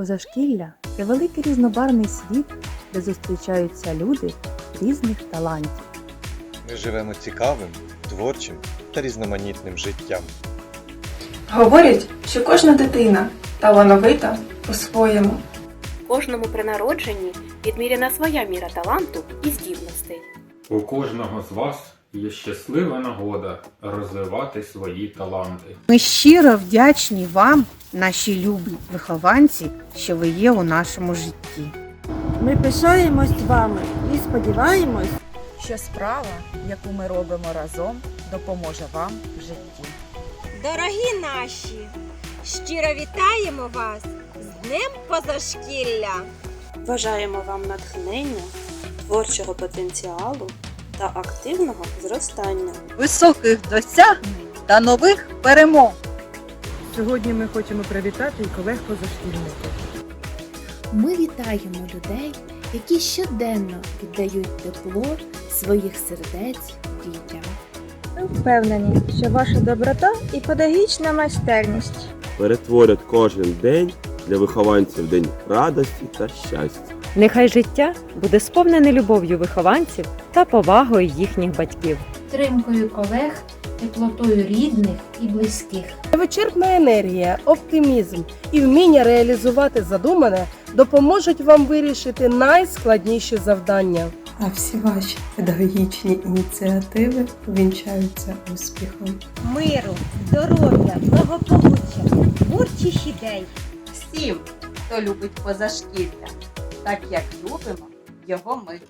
Позашкілля це великий різнобарний світ, де зустрічаються люди різних талантів. Ми живемо цікавим, творчим та різноманітним життям. Говорять, що кожна дитина талановита по-своєму. Кожному при народженні відміряна своя міра таланту і здібностей. У кожного з вас є щаслива нагода розвивати свої таланти. Ми щиро вдячні вам, наші любі вихованці, що ви є у нашому житті. Ми пишаємось вами і сподіваємось, що справа, яку ми робимо разом, допоможе вам в житті. Дорогі наші, щиро вітаємо вас з Днем Позашкілля! Бажаємо вам натхнення, творчого потенціалу та активного зростання. Високих досягнень та нових перемог! Сьогодні ми хочемо привітати і колег позашкільників. Ми вітаємо людей, які щоденно віддають тепло своїх сердець дітям. ми впевнені, що ваша доброта і педагогічна майстерність перетворять кожен день для вихованців день радості та щастя. Нехай життя буде сповнене любов'ю вихованців та повагою їхніх батьків. Підтримкою колег, теплотою рідних і близьких. Невичерпна енергія, оптимізм і вміння реалізувати задумане допоможуть вам вирішити найскладніші завдання. А всі ваші педагогічні ініціативи увінчаються успіхом. Миру, здоров'я, благополуччя, творчих ідей! Всім, хто любить позашкілля, так як любимо його ми.